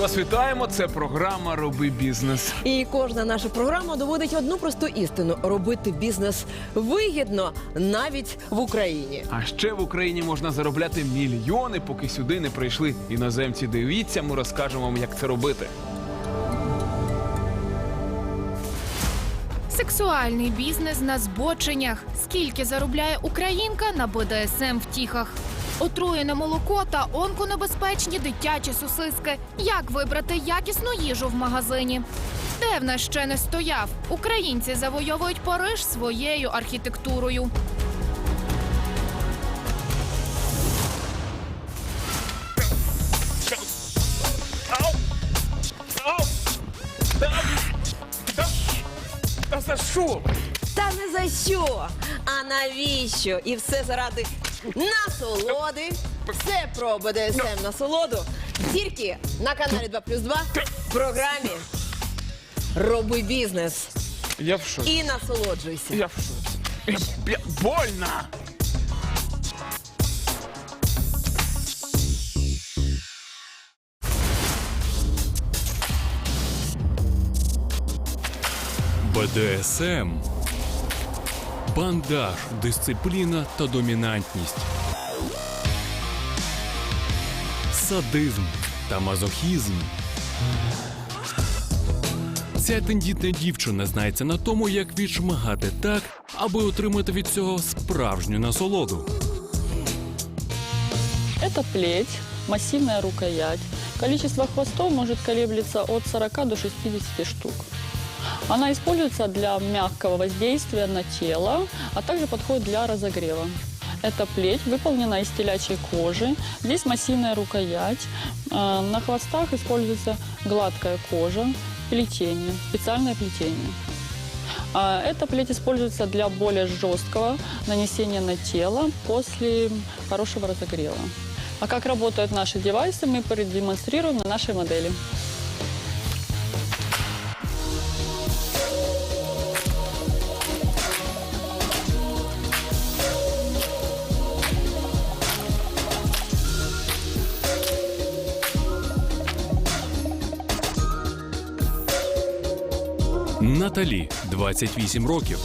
Вас вітаємо. Це програма Роби бізнес. І кожна наша програма доводить одну просту істину: робити бізнес вигідно навіть в Україні. А ще в Україні можна заробляти мільйони, поки сюди не прийшли іноземці. Дивіться, ми розкажемо вам, як це робити. Сексуальний бізнес на збоченнях. Скільки заробляє українка на БДСМ втіхах? Отруєне молоко та онконебезпечні дитячі сосиски. Як вибрати якісну їжу в магазині? Де в нас ще не стояв? Українці завойовують Париж своєю архітектурою. Та за що? Та не за що, а навіщо? І все заради насолоди. Все про БДСМ насолоду. Тільки на каналі 2 плюс 2 в програмі Роби бізнес Я в шоці. і насолоджуйся. Я в шоці. Я, я, больно! БДСМ. Бандаж, дисципліна та домінантність. Садизм та мазохізм. Ця тендітна дівчина знається на тому, як відшмагати так, аби отримати від цього справжню насолоду. Это плеть, массивная рукоять. Количество хвостов может колеблется от 40 до 60 штук. Она используется для мягкого воздействия на тело, а также подходит для разогрева. Эта плеть выполнена из телячьей кожи. Здесь массивная рукоять. Э, На хвостах используется гладкая кожа, плетение, специальное плетение. А Эта плеть используется для более жесткого нанесения на тело после хорошего разогрева. А как работают наши девайсы, мы продемонстрируем на нашей модели. Наталі 28 років.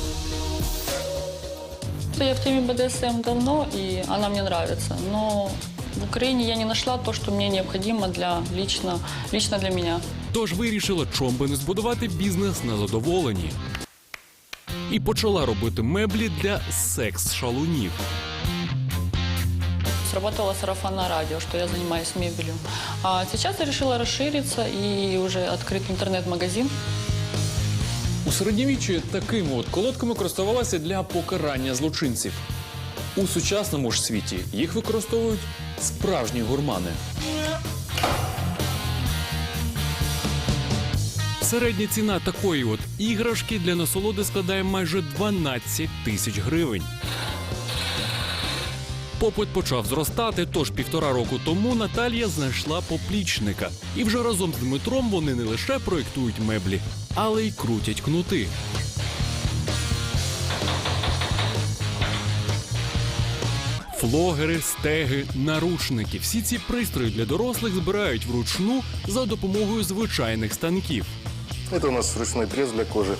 Я в теме БДСМ давно, и она мне нравится. Но в Украине я не нашла то, что мне необходимо для лично, лично для меня. Тож вирішила, чом би не збудувати бізнес на задоволенні. І почала робити меблі для секс-шалунів. Сработало сарафанное радио, что я занимаюсь мебелью. А сейчас я решила расшириться и уже открыть интернет-магазин. У середньовіччі такими от колодками користувалися для покарання злочинців. У сучасному ж світі їх використовують справжні гурмани. Середня ціна такої от іграшки для насолоди складає майже 12 тисяч гривень. Попит почав зростати, тож півтора року тому Наталія знайшла поплічника. І вже разом з Дмитром вони не лише проєктують меблі, але й крутять кнути. Флогери, стеги, наручники. Всі ці пристрої для дорослих збирають вручну за допомогою звичайних станків. Это у нас ручной пресс для кожи.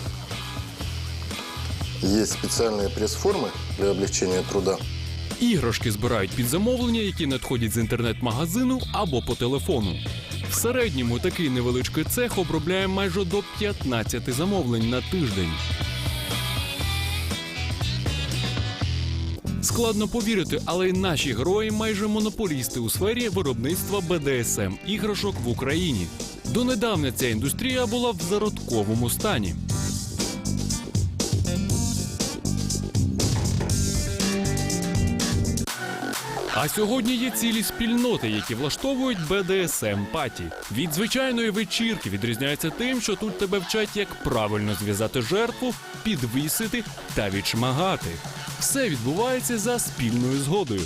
Есть специальные пресс-формы для облегчения труда. Іграшки збирають під замовлення, які надходять з інтернет-магазину або по телефону. Середньому такий невеличкий цех обробляє майже до 15 замовлень на тиждень. Складно повірити, але й наші герої майже монополісти у сфері виробництва БДСМ іграшок в Україні. Донедавна ця індустрія була в зародковому стані. А сьогодні є цілі спільноти, які влаштовують БДСМ паті. Від звичайної вечірки відрізняється тим, що тут тебе вчать, як правильно зв'язати жертву, підвісити та відшмагати. Все відбувається за спільною згодою.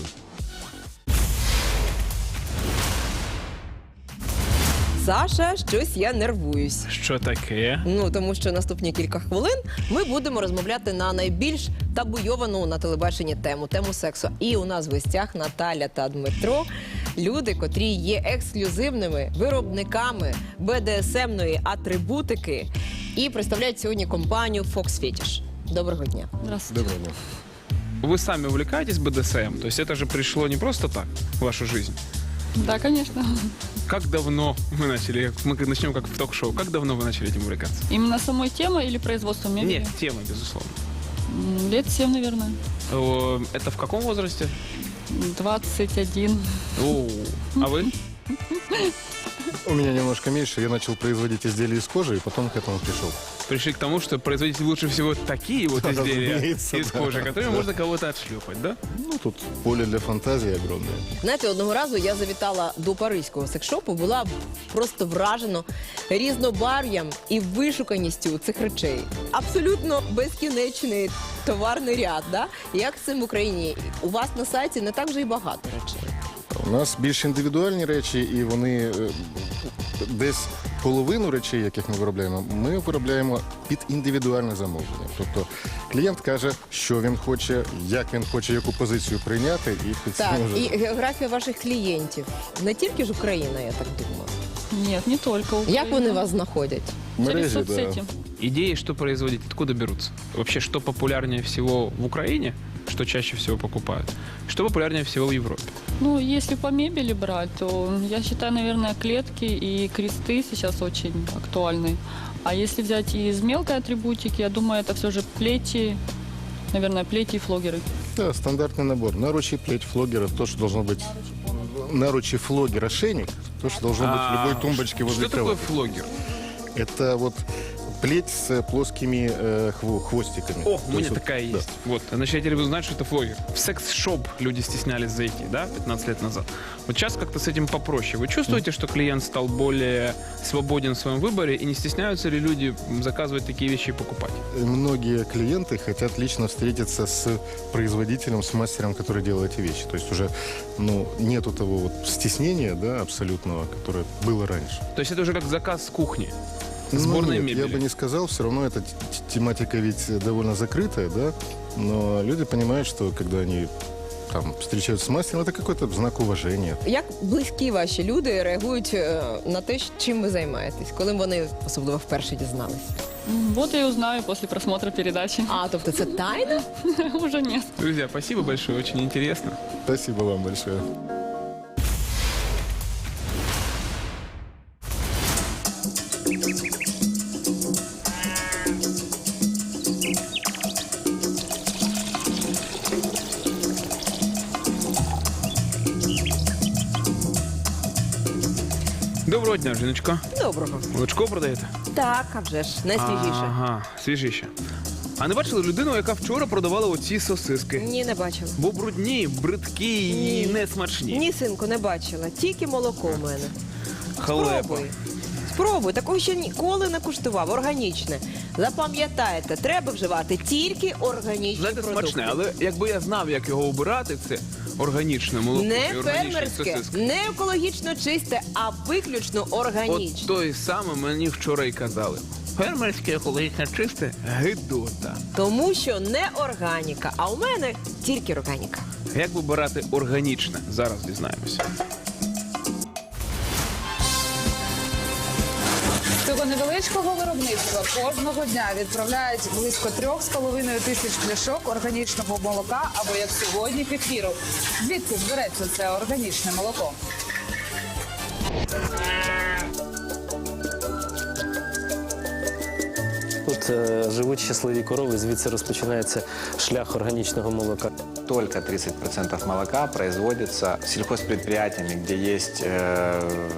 Саша, щось я нервуюсь. Що таке? Ну тому що наступні кілька хвилин ми будемо розмовляти на найбільш табуйовану на телебаченні тему тему сексу. І у нас в гостях Наталя та Дмитро. люди, котрі є ексклюзивними виробниками БДСМної атрибутики і представляють сьогодні компанію Fox Fetish. Доброго дня. Здравствуйте. Доброго дня. Вы сами увлекаетесь БДСМ? То есть это же пришло не просто так в вашу жизнь. Да, конечно. Как давно мы начали, мы начнем как в ток-шоу, как давно вы начали этим увлекаться? Именно самой темой или производством мебели? Нет, тема, безусловно. Лет 7, наверное. О, Это в каком возрасте? 21. О, А вы? У меня немножко меньше. Я начал производить изделия из кожи и потом к этому пришел. Пришли к тому, что производить лучше всего такие вот изделия Разумеется, из да. кожи, которыми Да. можно кого-то отшлепать, да? Ну, тут поле для фантазии огромное. Знаєте, одного разу я завітала до паризького секшопу, була просто вражена різнобар'ям і вишуканістю цих речей. Абсолютно безкінечний товарний ряд. Да? Як з цим в Україні? У вас на сайті не так вже й багато речей. У нас більш індивідуальні речі, і вони е, десь половину речей, яких ми виробляємо, ми виробляємо під індивідуальне замовлення. Тобто клієнт каже, що він хоче, як він хоче, яку позицію прийняти, і під Так, цим вже і географія ваших клієнтів. Не тільки ж Україна, я так думаю. Нет, не только. Як вони вас знаходять? Через мережі. Да. соцсети. Идеи, что производить, откуда берутся? Вообще, что популярнее всего в Украине, что чаще всего покупают? Что популярнее всего в Европе? Ну, если по мебели брать, то я считаю, наверное, клетки и кресты сейчас очень актуальны. А если взять из мелкой атрибутики, я думаю, это все же плети, наверное, плети и флогеры. Да, стандартный набор. Наручи, плеть, флогера, то, что должно быть. Наручи, флогер, ошейник, то, что должно быть в любой А, тумбочке возле Что такое кровати. флогер? Это вот плеть с плоскими э, хво- хвостиками. О, у меня есть вот, такая да. есть. Вот, значит, я теперь буду знать, что это флогер. В секс-шоп люди стеснялись зайти, да, 15 лет назад. Вот сейчас как-то с этим попроще. Вы чувствуете, что клиент стал более свободен в своем выборе, и не стесняются ли люди заказывать такие вещи и покупать? Многие клиенты хотят лично встретиться с производителем, с мастером, который делает эти вещи. То есть уже ну, нету того вот стеснения да, абсолютного, которое было раньше. То есть это уже как заказ с кухни. Ну, Сборной нет, мебели. Я бы не сказал, все равно эта т- т- тематика ведь довольно закрытая, да, но люди понимают, что когда они там встречаются с мастером, это какой-то знак уважения. Як близькі ваші люди реагують е, на те, чим ви займаєтесь, коли вони особливо вперше дізналися? М, Вот я и узнаю после просмотра передачи. А, тобто це тайна? Уже нет. Друзья, спасибо большое, очень интересно. Спасибо вам большое. Доброго дня, жіночко. Доброго. Молочко продаєте? Так, а вже ж найсвіжіше. Ага, свіжіше. А не бачили людину, яка вчора продавала оці сосиски? Ні, не бачила. Бо брудні, бридкі і Ні. несмачні. Ні, синку, не бачила. Тільки молоко в мене. Халепа. Спробуй. Спробуй, такого ще ніколи не куштував. Органічне. Запам'ятайте, треба вживати тільки органічні Знаєте, продукти. смачне, але якби я знав, як його обирати, це органічне молоко Не і органічні фермерське, сосиски. не екологічно чисте, а виключно органічне. От той саме мені вчора й казали. Фермерське екологічно чисте гидота. Тому що не органіка, а у мене тільки органіка. Як вибирати органічне? Зараз дізнаємося. Цього невеличкого виробництва кожного дня відправляють близько трьох з половиною тисяч пляшок органічного молока або як сьогодні кефіру. Звідки збереться береться це органічне молоко? Тут е, живуть щасливі корови, звідси розпочинається шлях органічного молока. Только 30% молока производится сельхозпредприятиями, где есть э,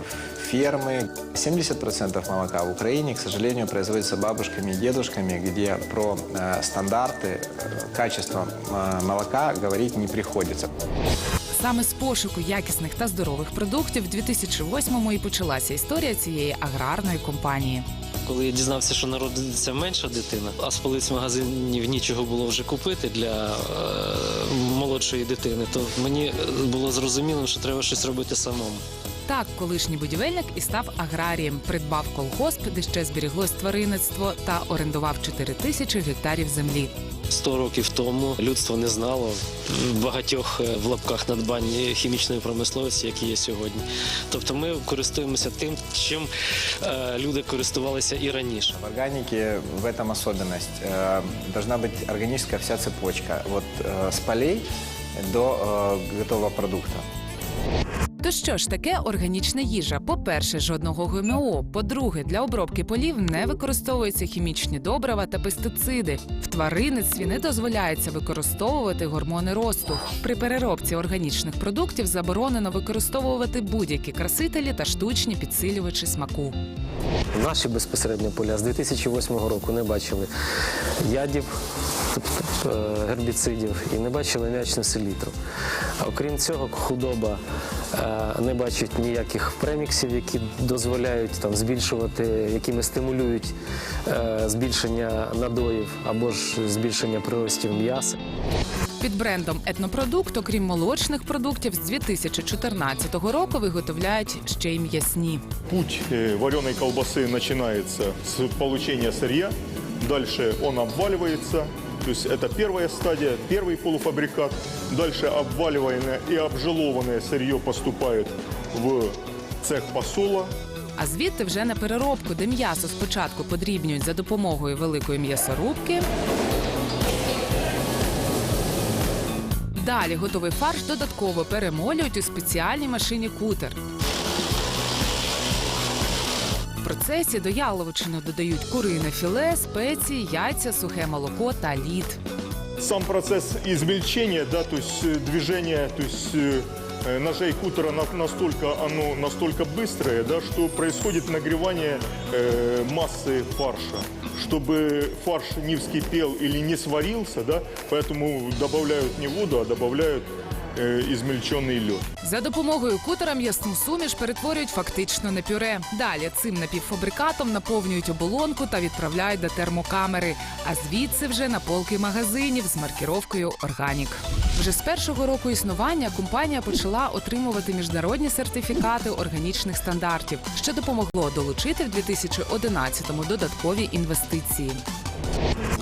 фермы. 70% молока в Украине, к сожалению, производится бабушками и дедушками, где про э, стандарты э, качества э, молока говорить не приходится. Саме з пошуку якісних та здорових продуктів в 2008-му і почалася історія цієї аграрної компанії. Коли я дізнався, що народиться менша дитина, а з полиць магазинів нічого було вже купити для е, молодшої дитини, то мені було зрозуміло, що треба щось робити самому. Так, колишній будівельник і став аграрієм, придбав колгосп, де ще зберіглось тваринництво, та орендував 4 тисячі гектарів землі. 100 років тому людство не знало багатьох е, в лапках надбань хімічної промисловості, які є сьогодні. Тобто ми користуємося тим, чим е, люди користувалися і раніше. В органике в этом особенность. Э, Должна быть органическая вся цепочка. Вот э, с полей до э, готового продукта. То що ж таке органічна їжа? По-перше, жодного ГМО. По-друге, для обробки полів не використовуються хімічні добрива та пестициди. В тваринництві не дозволяється використовувати гормони росту. При переробці органічних продуктів заборонено використовувати будь-які красителі та штучні підсилювачі смаку. Наші безпосередньо поля з 2008 року не бачили ядів, гербіцидів, і не бачили м'ячну селітру. А окрім цього, худоба е, не бачить ніяких преміксів, які дозволяють там збільшувати, якими стимулюють е, збільшення надоїв або ж збільшення приростів м'яса. Під брендом етнопродукт, окрім молочних продуктів, з 2014 року виготовляють ще й м'ясні. Путь э, вареной колбасы начинается с получения сырья, дальше он обваливается, то есть это первая стадия, первый полуфабрикат, дальше обваливаемое и обжелованное сырье поступает в цех посола, А звідти вже на переробку, де м'ясо спочатку подрібнюють за допомогою великої м'ясорубки. Далі готовий фарш додатково перемолюють у спеціальній машині кутер. процесі до яловичини додають курине філе, спеції, яйця, сухе молоко та лід. Сам процесс измельчения, да, то есть э, движение, то есть э, э, ножей кутера на- настолько, оно настолько быстрое, да, что происходит нагревание э, массы фарша. Чтобы фарш не вскипел или не сварился, да, поэтому добавляют не воду, а добавляют э, измельченный лед. За допомогою кутера м'ясну суміш перетворюють фактично на пюре. Далі цим напівфабрикатом наповнюють оболонку та відправляють до термокамери. А звідси вже на полки магазинів з маркіровкою Органік. Вже з першого року існування компанія почала отримувати міжнародні сертифікати органічних стандартів, що допомогло долучити в 2011-му додаткові інвестиції.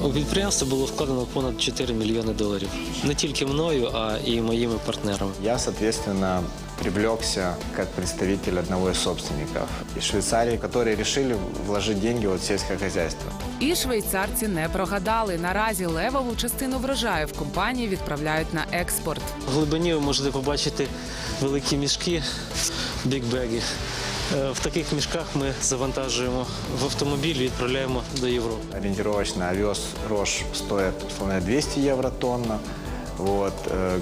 У підприємство було вкладено понад 4 мільйони доларів. Не тільки мною, а і моїми партнерами. Я, соответственно, привлекся как представитель одного из собственников из Швейцарии, которые решили вложить деньги в сельское хозяйство. І швейцарці не прогадали. Наразі левову частину врожаю в компанії відправляють на експорт. В глибині ви можете побачити великі мішки, бікбеги. Е, В таких мішках ми завантажуємо в автомобіль і відправляємо до Європи. Ориентировочно овес условно, говоря, 200 евро тонна. Вот, э,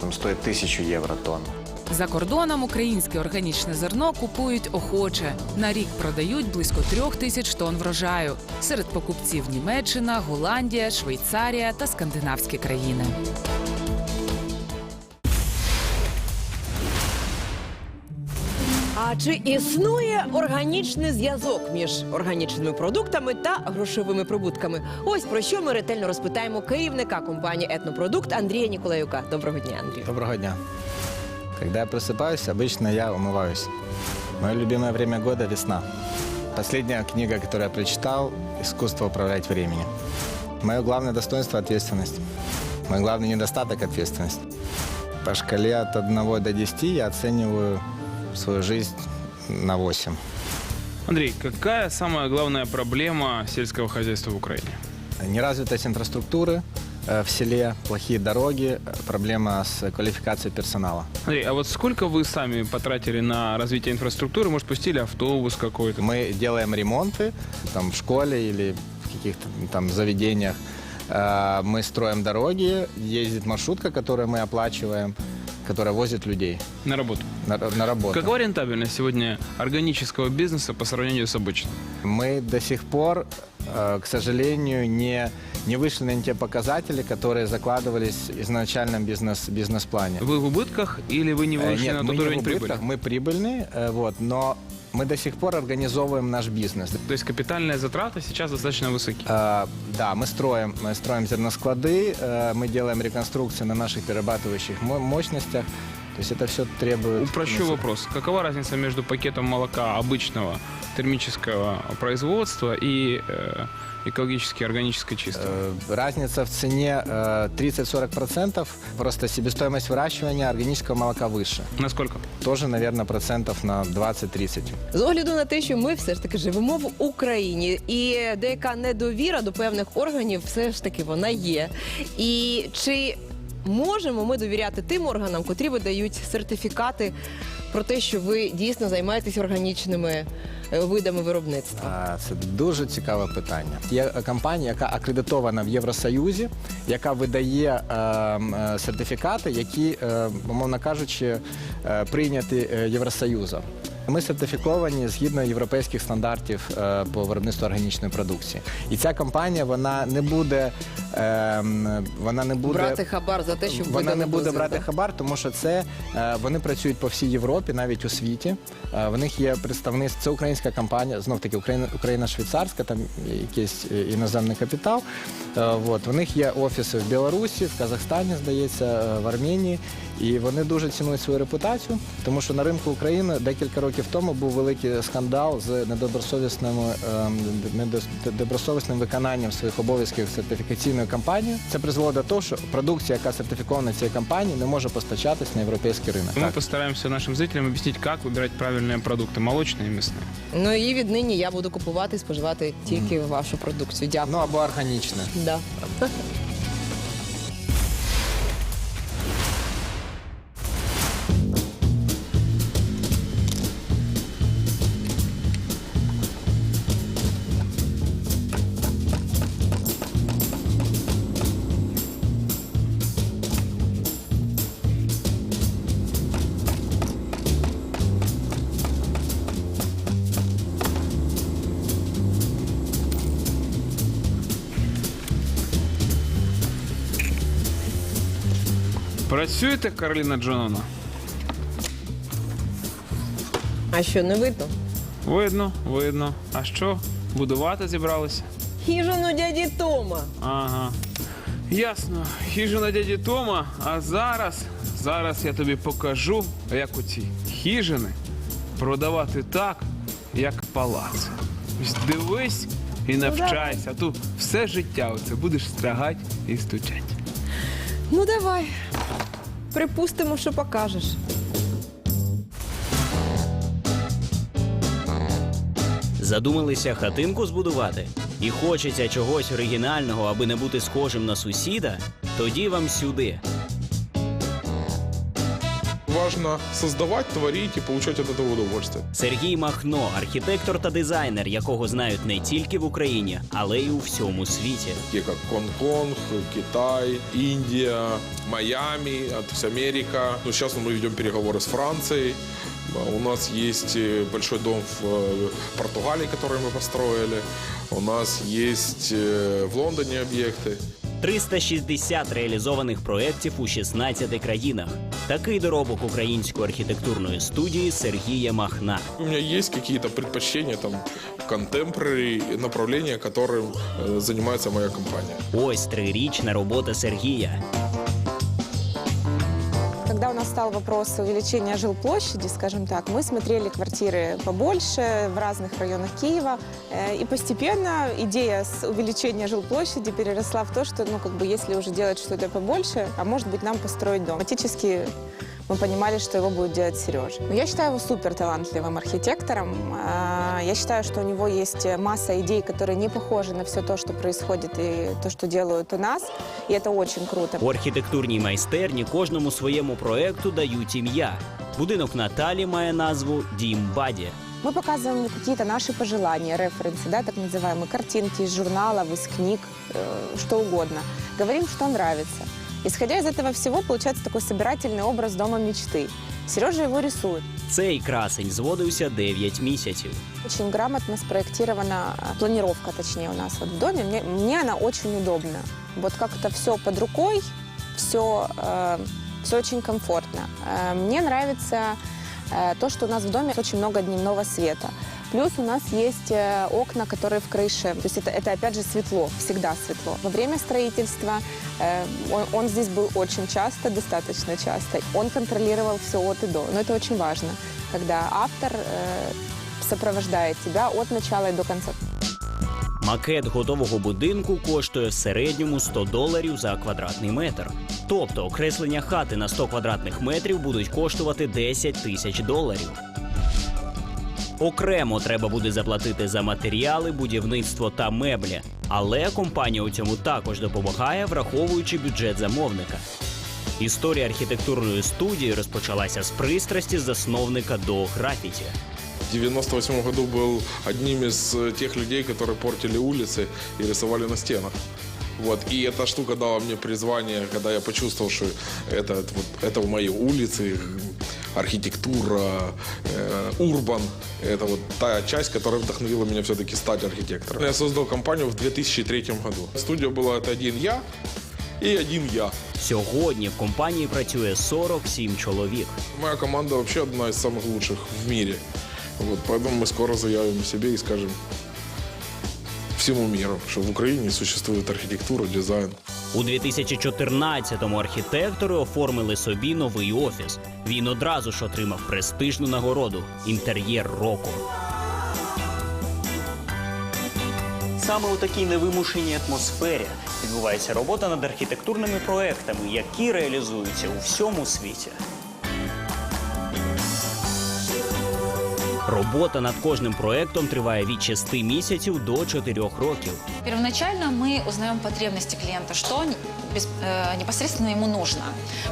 там, стоит 1000 евро тонна. За кордоном українське органічне зерно купують охоче. На рік продають близько трьох тисяч тонн врожаю. Серед покупців Німеччина, Голландія, Швейцарія та скандинавські країни. А чи існує органічний зв'язок між органічними продуктами та грошовими прибутками? Ось про що ми ретельно розпитаємо керівника компанії Етнопродукт Андрія Ніколаюка. Доброго дня, Андрій. Доброго дня. Когда я просыпаюсь, обычно я умываюсь. Мое любимое время года – весна. Последняя книга, которую я прочитал – «Искусство управлять временем». Мое главное достоинство – ответственность. Мой главный недостаток – ответственность. По шкале от 1 до 10 я оцениваю свою жизнь на 8. Андрей, какая самая главная проблема сельского хозяйства в Украине? Неразвитость инфраструктуры э, в селе, плохие дороги, э, проблема с квалификацией персонала. Андрей, а вот сколько вы сами потратили на развитие инфраструктуры? Может, пустили автобус какой-то? Мы делаем ремонты там, в школе или в каких-то там заведениях. Э, Мы строим дороги, ездит маршрутка, которую мы оплачиваем, которая возит людей На работу. на, на работу. Какова рентабельность сегодня органического бизнеса по сравнению с обычным? Мы до сих пор, э, к сожалению, не, не вышли на те показатели, которые закладывались в изначальном бизнес, бизнес-плане. Вы в убытках или вы не Э, вышли Нет, на мы тот не в уровень убытках, прибыли? мы прибыльные, э, вот, но мы до сих пор организовываем наш бизнес. То есть капитальные затраты сейчас достаточно высоки. Э, Да, мы строим, мы строим зерносклады, э, мы делаем реконструкцию на наших перерабатывающих мо- мощностях. То есть это все требует... Упрощу вопрос. Какова разница между пакетом молока обычного термического производства и э, экологически органической чистого? Э, Разница в цене э, 30-40%. Просто себестоимость выращивания органического молока выше. Насколько? Тоже, наверное, процентов на 20-30. З огляду на те, що ми все ж таки живемо в Україні, і деяка недовіра до певних органів все ж таки вона є. І чи можемо ми довіряти тим органам, котрі видають сертифікати про те, що ви дійсно займаєтесь органічними е, видами виробництва? Це дуже цікаве питання. Є е, компанія, яка акредитована в Євросоюзі, яка видає е, сертифікати, які, умовно кажучи, прийняті Євросоюзом. Ми сертифіковані згідно європейських стандартів е, по виробництву органічної продукції. І ця компанія вона не буде, е, вона не буде Брати хабар за те, щоб вона не буде брати так? хабар, тому що це е, вони працюють по всій Європі, навіть у світі. Е, В них є представництво, це українська компанія, знов таки Україна, швейцарська, там якийсь іноземний капітал. От в них є офіси в Білорусі, в Казахстані, здається, в Арменії. І вони дуже цінують свою репутацію, тому що на ринку України декілька років тому був великий скандал з недобросовісним, ем, недобросовісним виконанням своїх обов'язків сертифікаційною компанією. Це призвело до того, що продукція, яка сертифікована цією компанією, не може постачатись на європейський ринок. Мы Так. постараемся нашим зрителям объяснить, как выбирать правильные продукты, молочные и мясные. Ну і віднині я буду купувати і споживати тільки вашу продукцію. Дякую. Ну або органічне. Да. Працюєте, Кароліна Джоновна? А що не видно? Видно, видно. А що? Будувати зібралися? Хіжину дяді Тома. Ага. Ясно. Хижина дяді Тома. А зараз, зараз я тобі покажу, як оці хижини продавати так, як палац. Ось Дивись і навчайся. А то все життя оце будеш стригати і стучати. Ну давай. Припустимо, що покажеш. Задумалися хатинку збудувати? І хочеться чогось оригінального, аби не бути схожим на сусіда? Тоді вам сюди Важно создавать, творить и получать от этого удовольствие. Сергій Махно, архітектор та дизайнер, якого знають не тільки в Україні, але й у всьому світі. Такие как Гонконг, Китай, Индия, Майами, а, то есть Америка. Ну, сейчас мы ведем переговоры с Францией. А, У нас есть э, большой дом в э, Португалии, который мы построили. У нас есть э, в Лондоне объекты. 360 реалізованих проєктів у 16 країнах. Такий доробок української архітектурної студії Сергія Махна. У мене є якісь предпочтення там, контемпорарі, направлення, которым займається моя компанія. Ось трирічна робота Сергія Когда у нас стал вопрос увеличения жилплощади, скажем так, мы смотрели квартиры побольше в разных районах Киева. Э, И постепенно идея с увеличения жилплощади переросла в то, что, ну, как бы, если уже делать что-то побольше, а может быть, нам построить дом. Фактически мы понимали, что его будет делать Сережа. Но я считаю его супер талантливым архитектором. А, Я считаю, что у него есть масса идей, которые не похожи на все то, что происходит и то, что делают у нас. И это очень круто. У архітектурній майстерні кожному своєму проекту дають ім'я. Будинок Наталі має назву Дім Баді. Мы показываем какие-то наши пожелания, референсы, да, так называемые, картинки из журналов, из книг, э, что угодно. Говорим, что нравится. Исходя из этого всего, получается такой собирательный образ дома мечты. Сережа его рисует. Цей красень зводився 9 місяців. Очень грамотно спроектирована э, планировка, точнее, у нас вот в доме. Мне, мне она очень удобна. Вот как-то все под рукой, все, все очень комфортно. Э, мне нравится э, то, что у нас в доме очень много дневного света. Плюс у нас есть э, окна, которые в крыше. То есть это, это опять же светло, всегда светло. Во время строительства э, он, он здесь был очень часто, достаточно часто. Он контролировал все от и до. Но это очень важно, когда автор э, сопровождает тебя от начала и до конца. Макет готового будинку коштує в середньому 100 доларів за квадратний метр. Тобто окреслення хати на 100 квадратних метрів будуть коштувати 10 тисяч доларів. Окремо треба буде заплатити за матеріали, будівництво та меблі. Але компанія у цьому також допомагає, враховуючи бюджет замовника. Історія архітектурної студії розпочалася з пристрасті засновника до графіті. В 98 году был одним из э, тех людей, которые портили улицы и рисовали на стенах. Вот. И эта штука дала мне призвание, когда я почувствовал, что это, вот, это мои улицы, архитектура, э, урбан. Это вот та часть, которая вдохновила меня все-таки стать архитектором. Я создал компанию в 2003 году. Студия была это один я и один я. Сьогодні в компанії працює 47 чоловік. Моя команда вообще одна из самых лучших в мире. Вот, поэтому мы скоро заявим о себе и скажем всему миру, что в Украине существует архитектура, дизайн. У 2014-му архітектори оформили собі новий офіс. Він одразу ж отримав престижну нагороду інтер'єр року. Саме у такій невимушеній атмосфері відбувається робота над архітектурними проектами, які реалізуються у всьому світі. Робота над кожним проектом триває від 6 місяців до 4 років. Первоначально мы узнаем потребности клиента, что он без- э, непосредственно ему нужно.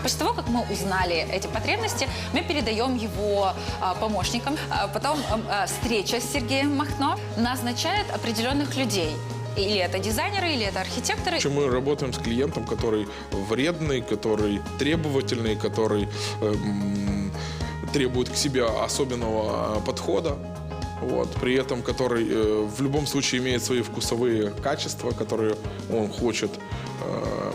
После того, как мы узнали эти потребности, мы передаем его а, помощникам. А, потом ам, а, встреча с Сергеем Махно назначает определенных людей. Или это дизайнеры, или это архитекторы. Причем мы работаем с клиентом, который вредный, который требовательный, который эм, требует к себе особенного э, подхода. Вот, при этом который э, в любом случае имеет свои вкусовые качества, которые он хочет э,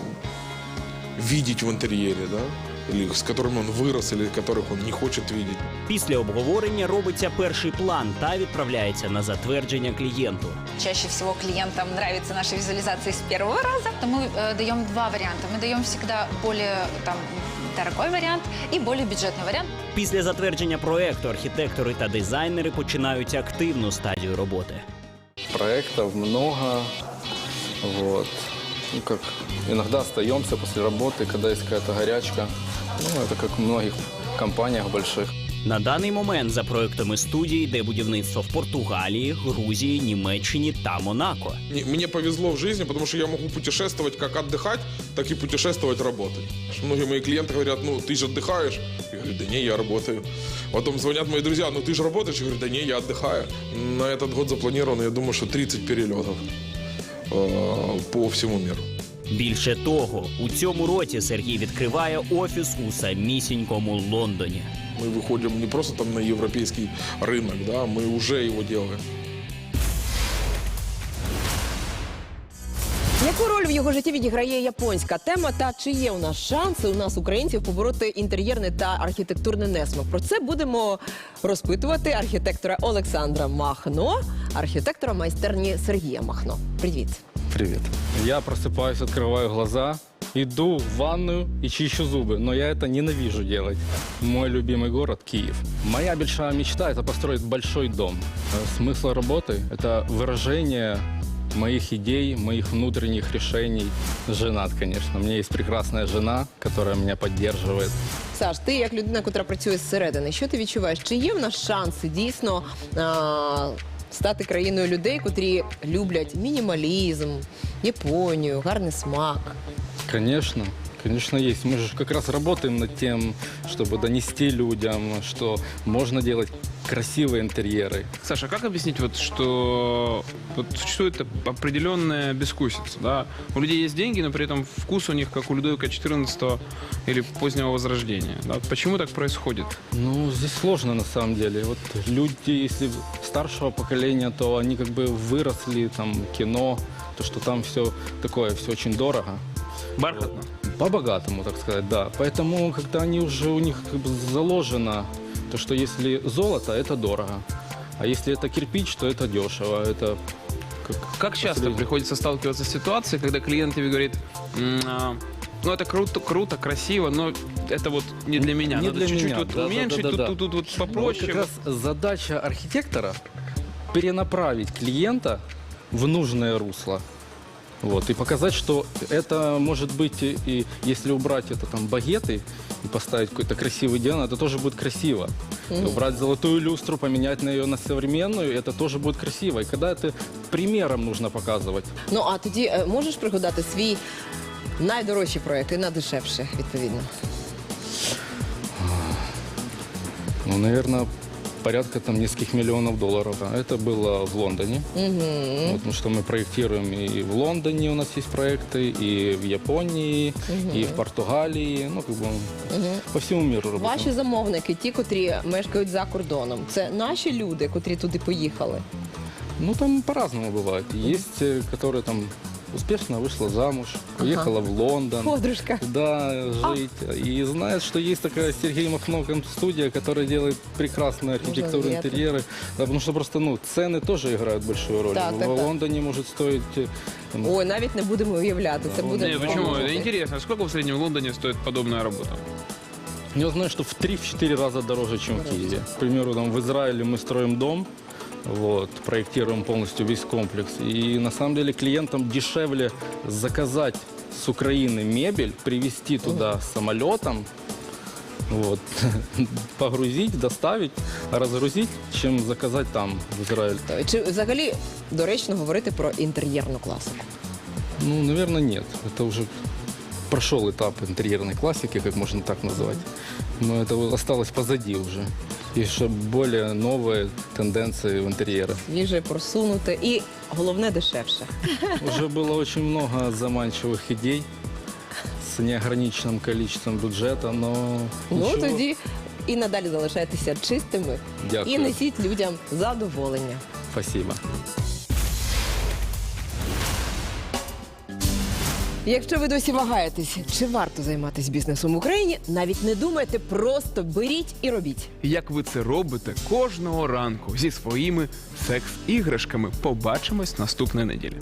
видеть в интерьере, да? или с которыми он вырос, или которых он не хочет видеть. Після обговорення робиться перший план та відправляється на затвердження клієнту. Чаще всего клиентам нравится наша визуализация с первого раза. То мы э, даем два варианта. Мы даем всегда более там, дорогой вариант и более бюджетный вариант. Після затвердження проекту архітектори та дизайнери починають активну стадію роботи. Проектов много. Вот. Ну, как иногда остаемся после работы, когда есть какая-то горячка. Ну, это как в многих компаниях больших. На даний момент за проектами студії йде будівництво в Португалії, Грузії, Німеччині та Монако. Не- Мне повезло в жизни, потому что я могу путешествовать как отдыхать, так и путешествовать работать. Многие мои клиенты говорят, ну ты же отдыхаешь. Я говорю, да не, я работаю. Потом звонят мои друзья, ну ты же работаешь? Я говорю, да не, я отдыхаю. На этот год запланировано, я думаю, что 30 перелетов э, по всему миру. Більше того, у цьому році Сергій відкриває офіс у самісінькому Лондоні. Мы выходим не просто там на европейский рынок, да, мы уже его делаем. Яку роль в його житті відіграє японська тема та чи є у нас шанси у нас, українців, побороти інтер'єрний та архітектурний несмак? Про це будемо розпитувати архітектора Олександра Махно, архітектора майстерні Сергія Махно. Привіт. Привет. Я просыпаюсь, открываю глаза, иду в ванную и чищу зубы, но я это ненавижу делать. Мой любимый город – Киев. Моя большая мечта – это построить большой дом. Э, Смысл работы – это выражение моих идей, моих внутренних решений. Женат, конечно. У меня есть прекрасная жена, которая меня поддерживает. Саш, ти як людина, яка працює зсередини, що ти відчуваєш? Чи є в нас шанси дійсно а, стати країною людей, котрі люблять мінімалізм, Японію, гарний смак? Конечно, конечно есть. Мы же как раз работаем над тем, чтобы донести людям, что можно делать красивые интерьеры. Саша, как объяснить, вот, что вот существует определенная бескусица? Да? У людей есть деньги, но при этом вкус у них, как у Людовика XIV или позднего Возрождения. Да? Почему так происходит? Ну, здесь сложно на самом деле. Вот люди, если старшего поколения, то они как бы выросли, там, кино, то, что там все такое, все очень дорого. Бархатно? По-богатому, так сказать, да. Поэтому, когда они уже, у них как бы заложено То, что если золото, это дорого. А если это кирпич, то это дешево. Это как, Как часто приходится сталкиваться с ситуацией, когда клиент тебе говорит, «М, а, ну это круто, круто, красиво, но это вот не для меня. Не Надо для чуть-чуть меня. вот Да, да, уменьшить, да, тут, да, тут, тут вот Вот попроще. как раз задача архитектора перенаправить клиента в нужное русло. Вот, и показать, что это может быть, и, и если убрать это там багеты и поставить какой-то красивый диван, это тоже будет красиво. Мгм. Убрать золотую люстру, поменять на ее на современную, это тоже будет красиво. И когда это примером нужно показывать. Ну а тоді е, можеш пригадати свій найдорожчий проект і найдешевший, відповідно. Ну, наверное, порядка там нескольких миллионов долларов. Это было в Лондоне. Угу. Вот, потому что мы проектируем и в Лондоне у нас есть проекты, и в Японии, Мгм. и в Португалии, ну, как бы Угу. по всему миру работаем. Ваші замовники, ті, котрі мешкають за кордоном, це наші люди, котрі туди поїхали. Ну, там по-разному бывает. Есть, э, которые там успешно вышла замуж, уехала в Лондон. Подружка. Да, жить. И знает, что есть такая Сергей Махно студия, которая делает прекрасные архитектуры, заметно. интерьеры. Да, потому что просто, ну, цены тоже играют большую роль. Так, в так, так. Лондоне может стоить... э, там, Ой, навіть не будемо уявляти. Це буде Не, почему? здорово. Это интересно. Сколько в среднем в Лондоне стоит подобная работа? Я знаю, что в 3-4 раза дороже, чем в Киеве. К примеру, там, в Израиле мы строим дом, вот, проектируем полностью весь комплекс. И на самом деле клиентам дешевле заказать с Украины мебель, привезти туда самолетом, вот, погрузить, доставить, разгрузить, чем заказать там, в Израиль. Чи взагалі доречно говорити про інтер'єрну класику? Ну, наверное, нет. Это уже прошел этап интерьерной классики, как можно так назвать. Но это вот осталось позади уже. И еще более новые тенденции в интерьерах. Свіже, просунуте і головне дешевше. Уже было очень много заманчивых идей с неограниченным количеством бюджета, но Ну ничего. тоді і надалі залишайтеся чистими Дякую. і несіть людям задоволення. Спасибо. Якщо ви досі вагаєтесь, чи варто займатися бізнесом в Україні, навіть не думайте, просто беріть і робіть. Як ви це робите кожного ранку зі своїми секс-іграшками? Побачимось наступної неділі.